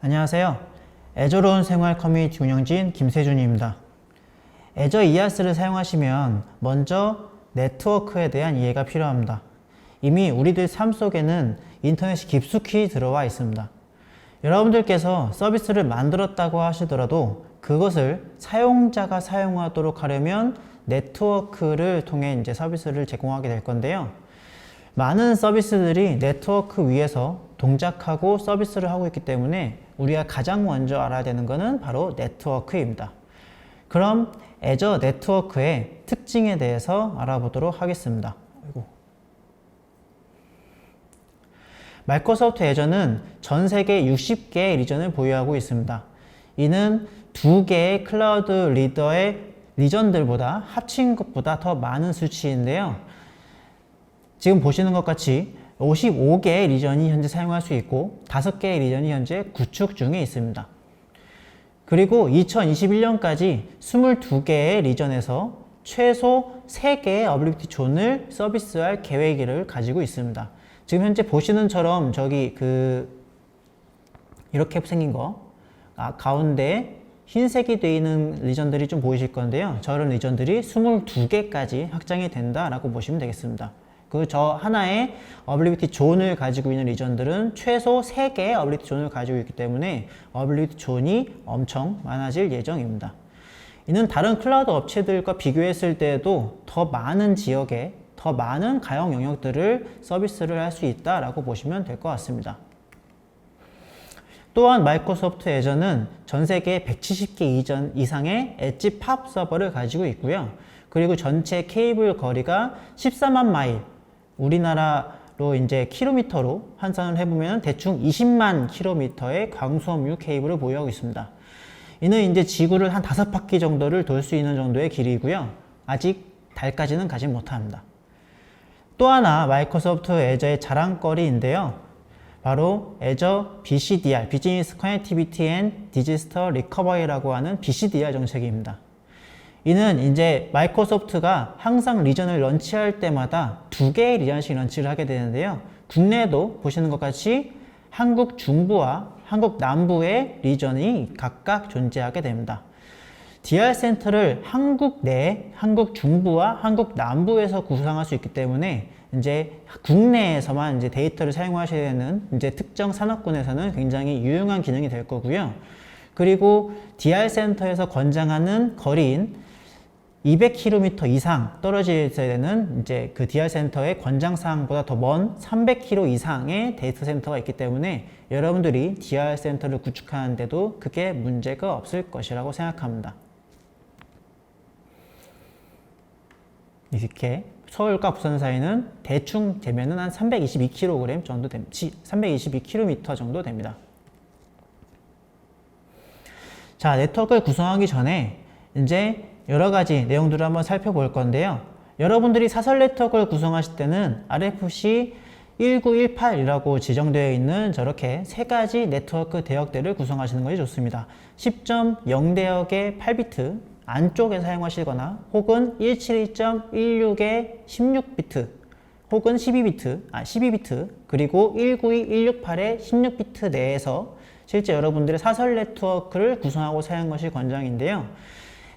안녕하세요. 애저로운 생활 커뮤니티 운영진 김세준입니다. 애저 이아스를 사용하시면 먼저 네트워크에 대한 이해가 필요합니다. 이미 우리들 삶 속에는 인터넷이 깊숙이 들어와 있습니다. 여러분들께서 서비스를 만들었다고 하시더라도 그것을 사용자가 사용하도록 하려면 네트워크를 통해 이제 서비스를 제공하게 될 건데요. 많은 서비스들이 네트워크 위에서 동작하고 서비스를 하고 있기 때문에 우리가 가장 먼저 알아야 되는 것은 바로 네트워크입니다. 그럼 애저 네트워크의 특징에 대해서 알아보도록 하겠습니다. 마이크로소프트 애저는 전 세계 60개의 리전을 보유하고 있습니다. 이는 두 개의 클라우드 리더의 리전들보다 합친 것보다 더 많은 수치인데요. 지금 보시는 것 같이 55개의 리전이 현재 사용할 수 있고 5개의 리전이 현재 구축 중에 있습니다. 그리고 2021년까지 22개의 리전에서 최소 3개의 어빌리티 존을 서비스할 계획을 가지고 있습니다. 지금 현재 보시는 처럼 저기 그 이렇게 생긴 거 아, 가운데 흰색이 되어 있는 리전들이 좀 보이실 건데요. 저런 리전들이 22개까지 확장이 된다라고 보시면 되겠습니다. 그 저 하나의 어빌리티 존을 가지고 있는 리전들은 최소 3개의 어빌리티 존을 가지고 있기 때문에 어빌리티 존이 엄청 많아질 예정입니다. 이는 다른 클라우드 업체들과 비교했을 때에도 더 많은 지역에 더 많은 가용 영역들을 서비스를 할 수 있다라고 보시면 될 것 같습니다. 또한 마이크로소프트 애저는 전 세계 170개 이전 이상의 엣지 팝 서버를 가지고 있고요. 그리고 전체 케이블 거리가 14만 마일, 우리나라로 이제 킬로미터로 환산을 해보면 대충 20만 킬로미터의 광수섬유 케이블을 보유하고 있습니다. 이는 이제 지구를 한 다섯 바퀴 정도를 돌 수 있는 정도의 길이고요. 아직 달까지는 가지 못합니다. 또 하나 마이크로소프트 애저의 자랑거리인데요. 바로 애저 BCDR, Business Connectivity and Disaster Recovery라고 하는 BCDR 정책입니다. 이는 이제 마이크로소프트가 항상 리전을 런치할 때마다 두 개의 리전씩 런치를 하게 되는데요. 국내에도 보시는 것 같이 한국 중부와 한국 남부의 리전이 각각 존재하게 됩니다. DR 센터를 한국 내, 한국 중부와 한국 남부에서 구성할 수 있기 때문에 이제 국내에서만 이제 데이터를 사용하셔야 되는 이제 특정 산업군에서는 굉장히 유용한 기능이 될 거고요. 그리고 DR 센터에서 권장하는 거리인 200km 이상 떨어져 되는 이제 그 DR 센터의 권장 사항보다 더 먼 300km 이상의 데이터 센터가 있기 때문에 여러분들이 DR 센터를 구축하는데도 크게 문제가 없을 것이라고 생각합니다. 이렇게 서울과 부산 사이는 대충 되면은 한 322kg 정도 됩니다. 322km 정도 됩니다. 자, 네트워크를 구성하기 전에 이제 여러 가지 내용들을 한번 살펴볼 건데요. 여러분들이 사설 네트워크를 구성하실 때는 RFC 1918이라고 지정되어 있는 저렇게 세 가지 네트워크 대역대를 구성하시는 것이 좋습니다. 10.0 대역의 8비트 안쪽에 사용하시거나 혹은 172.16의 16비트 혹은 12비트, 아 12비트 그리고 192, 168의 16비트 내에서 실제 여러분들의 사설 네트워크를 구성하고 사용하는 것이 권장인데요.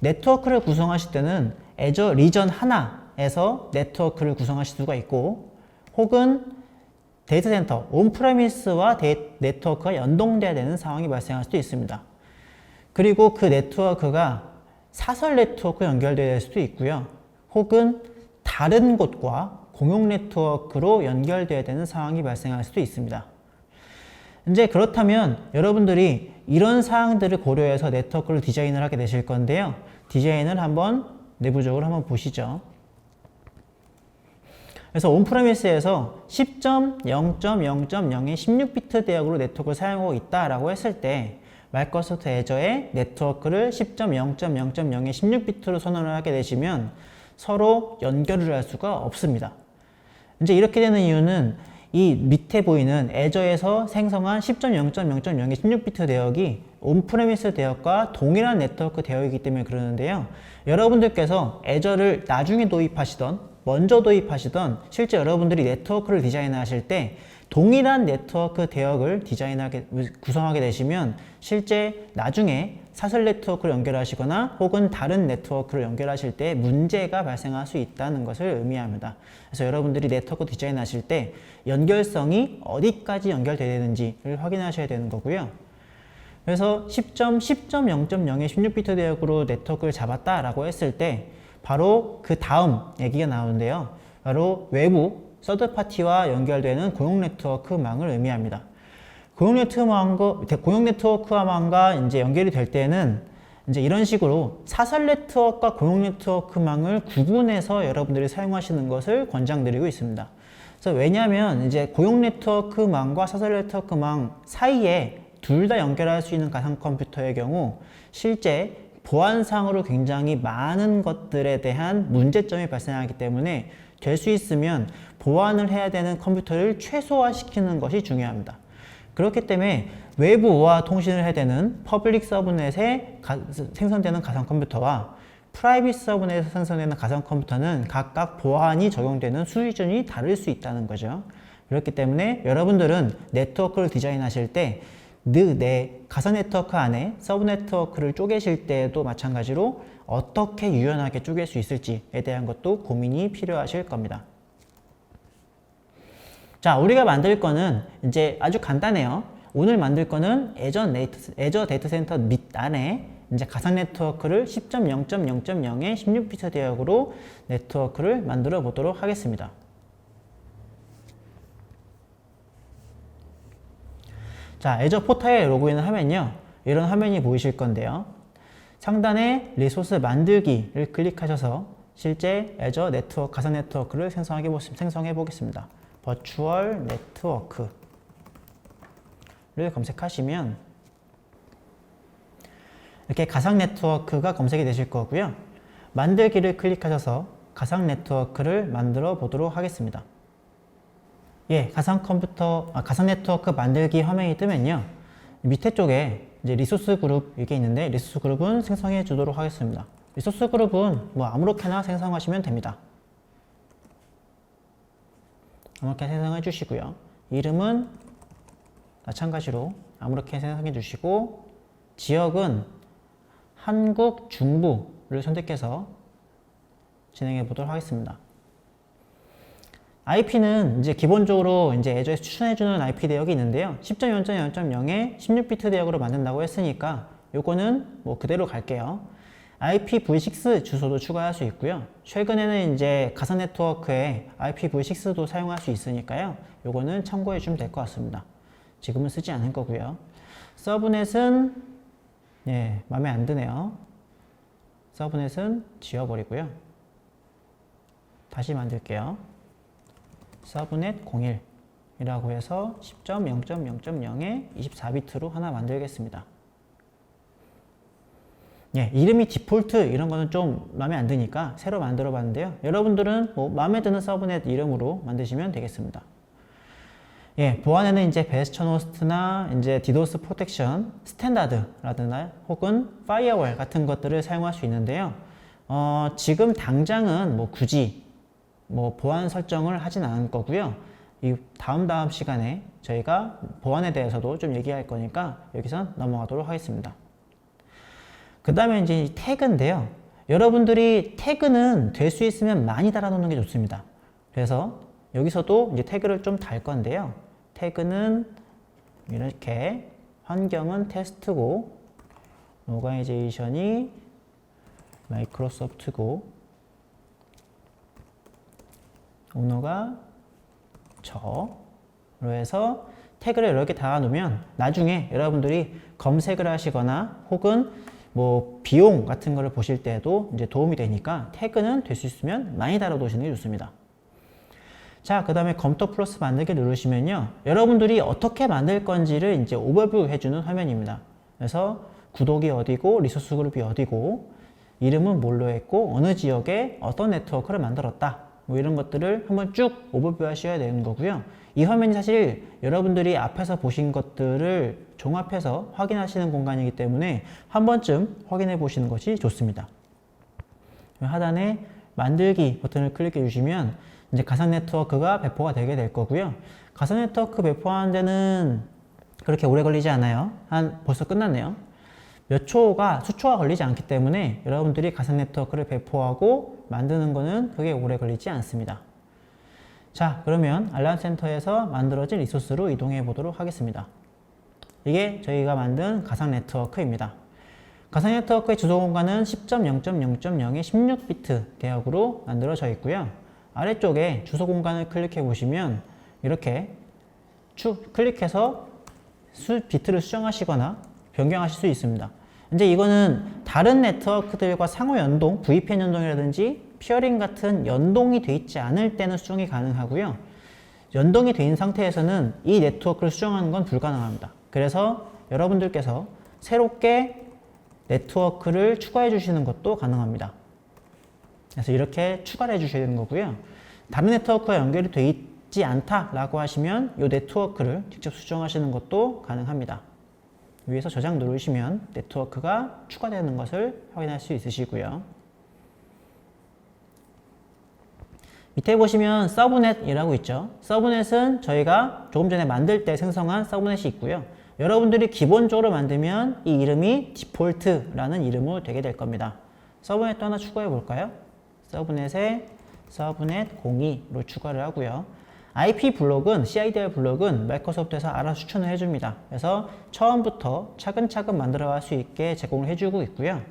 네트워크를 구성하실 때는 애저 리전 하나에서 네트워크를 구성하실 수가 있고 혹은 데이터 센터, 온프레미스와 네트워크가 연동돼야 되는 상황이 발생할 수도 있습니다. 그리고 그 네트워크가 사설 네트워크 연결될 수도 있고요. 혹은 다른 곳과 공용 네트워크로 연결돼야 되는 상황이 발생할 수도 있습니다. 이제 그렇다면 여러분들이 이런 사항들을 고려해서 네트워크를 디자인을 하게 되실 건데요. 디자인을 한번 내부적으로 한번 보시죠. 그래서 온프레미스에서 10.0.0.0의 16비트 대역으로 네트워크를 사용하고 있다라고 했을 때 마이크로소프트 애저의 네트워크를 10.0.0.0의 16비트로 선언을 하게 되시면 서로 연결을 할 수가 없습니다. 이제 이렇게 되는 이유는 이 밑에 보이는 애저에서 생성한 10.0.0.0의 16비트 대역이 온프레미스 대역과 동일한 네트워크 대역이기 때문에 그러는데요. 여러분들께서 애저를 나중에 도입하시던 먼저 도입하시던 실제 여러분들이 네트워크를 디자인하실 때 동일한 네트워크 대역을 디자인하게 구성하게 되시면 실제 나중에 사설 네트워크를 연결하시거나 혹은 다른 네트워크를 연결하실 때 문제가 발생할 수 있다는 것을 의미합니다. 그래서 여러분들이 네트워크 디자인하실 때 연결성이 어디까지 연결되야 되는지를 확인하셔야 되는 거고요. 그래서 10.10.0.0의 16비트 대역으로 네트워크를 잡았다라고 했을 때 바로 그 다음 얘기가 나오는데요. 바로 외부 서드파티와 연결되는 고용 네트워크망을 의미합니다. 고용 네트워크망과, 이제 연결이 될 때는 이제 이런 식으로 사설 네트워크와 고용 네트워크망을 구분해서 여러분들이 사용하시는 것을 권장드리고 있습니다. 그래서 왜냐하면 이제 고용 네트워크망과 사설 네트워크망 사이에 둘 다 연결할 수 있는 가상 컴퓨터의 경우 실제 보안상으로 굉장히 많은 것들에 대한 문제점이 발생하기 때문에 될 수 있으면 보완을 해야 되는 컴퓨터를 최소화시키는 것이 중요합니다. 그렇기 때문에 외부와 통신을 해야 되는 퍼블릭 서브넷에 가, 생성되는 가상 컴퓨터와 프라이빗 서브넷에서 생성되는 가상 컴퓨터는 각각 보안이 적용되는 수준이 다를 수 있다는 거죠. 그렇기 때문에 여러분들은 네트워크를 디자인하실 때 내 가상 네트워크 안에 서브 네트워크를 쪼개실 때도 마찬가지로 어떻게 유연하게 쪼갤 수 있을지에 대한 것도 고민이 필요하실 겁니다. 자, 우리가 만들 거는 이제 아주 간단해요. 오늘 만들 거는 애저, 네이트, 애저 데이터 센터 밑 안에 이제 가상 네트워크를 10.0.0.0의 16비트 대역으로 네트워크를 만들어 보도록 하겠습니다. 자, 애저 포탈에 로그인을 하면요. 이런 화면이 보이실 건데요. 상단에 리소스 만들기를 클릭하셔서 실제 애저 네트워크, 가상 네트워크를 생성해 보겠습니다. 버추얼 네트워크를 검색하시면 이렇게 가상 네트워크가 검색이 되실 거고요. 만들기를 클릭하셔서 가상 네트워크를 만들어 보도록 하겠습니다. 예, 가상 컴퓨터, 아, 가상 네트워크 만들기 화면이 뜨면요. 밑에 쪽에 이제 리소스 그룹 이게 있는데 리소스 그룹은 생성해 주도록 하겠습니다. 리소스 그룹은 뭐 아무렇게나 생성하시면 됩니다. 아무렇게 생성해 주시고요. 이름은 마찬가지로 아무렇게 생성해 주시고 지역은 한국 중부를 선택해서 진행해 보도록 하겠습니다. IP는 이제 기본적으로 이제 애저에서 추천해주는 IP 대역이 있는데요. 10.0.0.0에 16비트 대역으로 만든다고 했으니까 요거는 뭐 그대로 갈게요. IPv6 주소도 추가할 수 있고요. 최근에는 이제 가상 네트워크에 IPv6도 사용할 수 있으니까요. 요거는 참고해 주면 될 것 같습니다. 지금은 쓰지 않을 거고요. 서브넷은 예, 마음에 안 드네요. 서브넷은 지워버리고요. 다시 만들게요. 서브넷 01 이라고 해서 10.0.0.0에 24비트로 하나 만들겠습니다. 예, 이름이 디폴트 이런 거는 좀 마음에 안 드니까 새로 만들어 봤는데요. 여러분들은 뭐 마음에 드는 서브넷 이름으로 만드시면 되겠습니다. 예, 보안에는 이제 베스천 호스트나 이제 디도스 프로텍션 스탠다드라든가 혹은 파이어월 같은 것들을 사용할 수 있는데요. 어, 지금 당장은 뭐 굳이 뭐 보안 설정을 하진 않을 거고요. 이 다음 다음 시간에 저희가 보안에 대해서도 좀 얘기할 거니까 여기서 넘어가도록 하겠습니다. 그 다음에 이제 태그인데요. 여러분들이 태그는 될 수 있으면 많이 달아놓는 게 좋습니다. 그래서 여기서도 이제 태그를 좀 달 건데요. 태그는 이렇게 환경은 테스트고 오가니제이션이 마이크로소프트고 오너가 저로 해서 태그를 개 달아놓으면 나중에 여러분들이 검색을 하시거나 혹은 뭐 비용 같은 거를 보실 때도 이제 도움이 되니까 태그는 될 수 있으면 많이 달아두시는 게 좋습니다. 자, 그 다음에 검토 플러스 만들기 누르시면요. 여러분들이 어떻게 만들 건지를 이제 오버뷰 해주는 화면입니다. 그래서 구독이 어디고, 리소스 그룹이 어디고, 이름은 뭘로 했고, 어느 지역에 어떤 네트워크를 만들었다. 뭐 이런 것들을 한번 쭉 오버뷰 하셔야 되는 거고요. 이 화면이 사실 여러분들이 앞에서 보신 것들을 종합해서 확인하시는 공간이기 때문에 한 번쯤 확인해 보시는 것이 좋습니다. 하단에 만들기 버튼을 클릭해 주시면 이제 가상 네트워크가 배포가 되게 될 거고요. 가상 네트워크 배포하는 데는 그렇게 오래 걸리지 않아요. 한 벌써 끝났네요. 몇 초가 수초가 걸리지 않기 때문에 여러분들이 가상 네트워크를 배포하고 만드는 거는 그게 오래 걸리지 않습니다. 자, 그러면 알람 센터에서 만들어진 리소스로 이동해 보도록 하겠습니다. 이게 저희가 만든 가상 네트워크입니다. 가상 네트워크의 주소 공간은 10.0.0.0의 16비트 대역으로 만들어져 있고요. 아래쪽에 주소 공간을 클릭해 보시면 이렇게 쭉 클릭해서 수, 비트를 수정하시거나 변경하실 수 있습니다. 이제 이거는 다른 네트워크들과 상호 연동, VPN 연동이라든지 피어링 같은 연동이 돼 있지 않을 때는 수정이 가능하고요. 연동이 돼 있는 상태에서는 이 네트워크를 수정하는 건 불가능합니다. 그래서 여러분들께서 새롭게 네트워크를 추가해 주시는 것도 가능합니다. 그래서 이렇게 추가를 해 주셔야 되는 거고요. 다른 네트워크와 연결이 돼 있지 않다라고 하시면 이 네트워크를 직접 수정하시는 것도 가능합니다. 위에서 저장 누르시면 네트워크가 추가되는 것을 확인할 수 있으시고요. 밑에 보시면 서브넷이라고 있죠. 서브넷은 저희가 조금 전에 만들 때 생성한 서브넷이 있고요. 여러분들이 기본적으로 만들면 이 이름이 디폴트라는 이름으로 되게 될 겁니다. 서브넷도 하나 추가해 볼까요? 서브넷에 서브넷 02로 추가를 하고요. IP 블록은 CIDR 블록은 마이크로소프트에서 알아서 추천을 해줍니다. 그래서 처음부터 차근차근 만들어 갈 수 있게 제공을 해주고 있고요.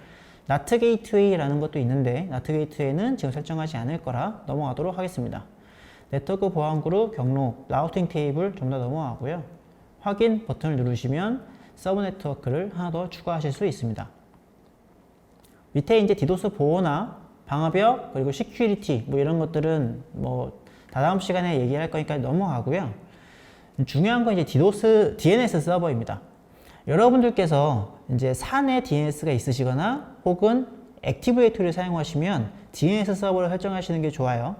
나트 게이트웨이라는 것도 있는데 나트 게이트웨이는 지금 설정하지 않을 거라 넘어가도록 하겠습니다. 네트워크 보안 그룹 경로 라우팅 테이블 좀 더 넘어가고요. 확인 버튼을 누르시면 서브 네트워크를 하나 더 추가하실 수 있습니다. 밑에 이제 디도스 보호나 방어벽 그리고 시큐리티 뭐 이런 것들은 뭐 다다음 시간에 얘기할 거니까 넘어가고요. 중요한 건 이제 디도스 DNS 서버입니다. 여러분들께서 이제 사내 DNS가 있으시거나 혹은 액티브 에이토를 사용하시면 DNS 서버를 설정하시는 게 좋아요.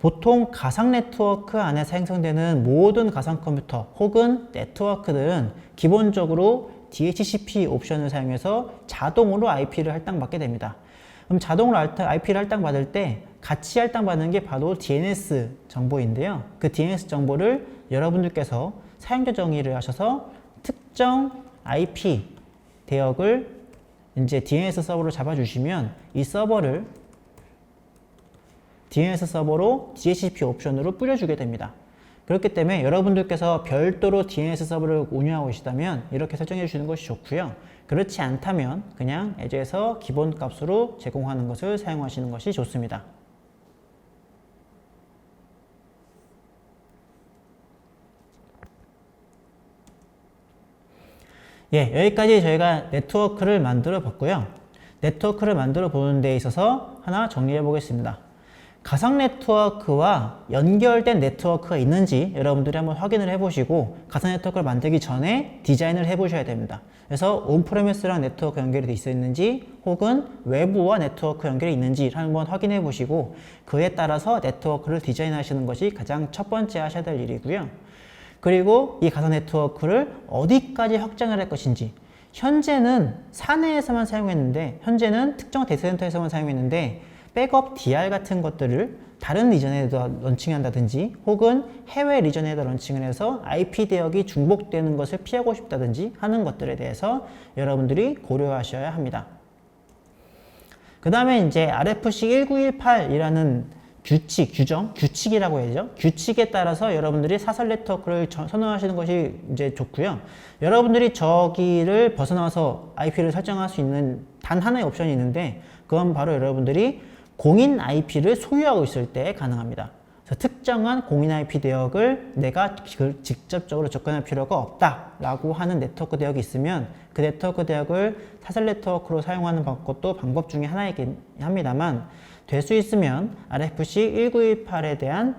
보통 가상 네트워크 안에서 생성되는 모든 가상 컴퓨터 혹은 네트워크들은 기본적으로 DHCP 옵션을 사용해서 자동으로 IP를 할당받게 됩니다. 그럼 자동으로 IP를 할당받을 때 같이 할당받는 게 바로 DNS 정보인데요. 그 DNS 정보를 여러분들께서 사용자 정의를 하셔서 특정 IP 대역을 이제 DNS 서버로 잡아주시면 이 서버를 DNS 서버로 DHCP 옵션으로 뿌려주게 됩니다. 그렇기 때문에 여러분들께서 별도로 DNS 서버를 운영하고 계시다면 이렇게 설정해 주시는 것이 좋고요. 그렇지 않다면 그냥 애저에서 기본 값으로 제공하는 것을 사용하시는 것이 좋습니다. 예, 여기까지 저희가 네트워크를 만들어 봤고요. 네트워크를 만들어 보는 데 있어서 하나 정리해 보겠습니다. 가상 네트워크와 연결된 네트워크가 있는지 여러분들이 한번 확인을 해보시고 가상 네트워크를 만들기 전에 디자인을 해보셔야 됩니다. 그래서 온프레미스랑 네트워크 연결이 되어 있는지 혹은 외부와 네트워크 연결이 있는지 한번 확인해 보시고 그에 따라서 네트워크를 디자인하시는 것이 가장 첫 번째 하셔야 될 일이고요. 그리고 이 가상 네트워크를 어디까지 확장을 할 것인지 현재는 사내에서만 사용했는데 현재는 특정 데이터 센터에서만 사용했는데 백업 DR 같은 것들을 다른 리전에다 런칭한다든지 혹은 해외 리전에다 런칭을 해서 IP 대역이 중복되는 것을 피하고 싶다든지 하는 것들에 대해서 여러분들이 고려하셔야 합니다. 그 다음에 이제 RFC 1918이라는 규칙, 규정, 규칙이라고 해야죠. 규칙에 따라서 여러분들이 사설 네트워크를 선언하시는 것이 이제 좋고요. 여러분들이 저기를 벗어나서 IP를 설정할 수 있는 단 하나의 옵션이 있는데 그건 바로 여러분들이 공인 IP를 소유하고 있을 때 가능합니다. 특정한 공인 IP 대역을 내가 직접적으로 접근할 필요가 없다라고 하는 네트워크 대역이 있으면 그 네트워크 대역을 사설 네트워크로 사용하는 것도 방법 중에 하나이긴 합니다만 될 수 있으면 RFC 1918에 대한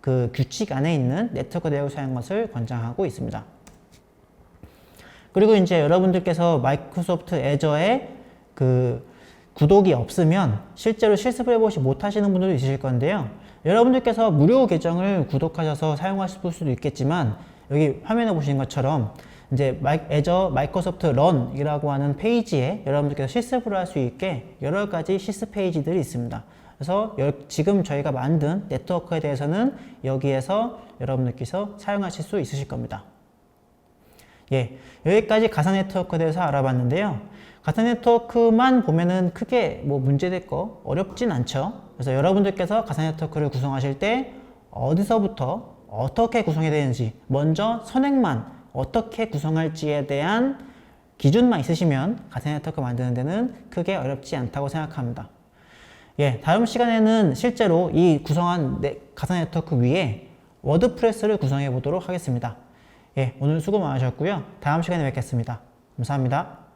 그 규칙 안에 있는 네트워크 대역을 사용하는 것을 권장하고 있습니다. 그리고 이제 여러분들께서 마이크로소프트 애저에 그 구독이 없으면 실제로 실습을 해보시 못하시는 분들도 있으실 건데요. 여러분들께서 무료 계정을 구독하셔서 사용하실 수도 있겠지만 여기 화면에 보시는 것처럼 이제 애저 마이크로소프트 런이라고 하는 페이지에 여러분들께서 실습을 할 수 있게 여러 가지 실습 페이지들이 있습니다. 그래서 여- 지금 저희가 만든 네트워크에 대해서는 여기에서 여러분들께서 사용하실 수 있으실 겁니다. 예, 여기까지 가상 네트워크에 대해서 알아봤는데요. 가상 네트워크만 보면은 크게 뭐 문제될 거 어렵진 않죠. 그래서 여러분들께서 가상 네트워크를 구성하실 때 어디서부터 어떻게 구성해야 되는지 먼저 선행만 어떻게 구성할지에 대한 기준만 있으시면 가상 네트워크 만드는 데는 크게 어렵지 않다고 생각합니다. 예, 다음 시간에는 실제로 이 구성한 네- 가상 네트워크 위에 워드프레스를 구성해 보도록 하겠습니다. 예, 오늘 수고 많으셨고요. 다음 시간에 뵙겠습니다. 감사합니다.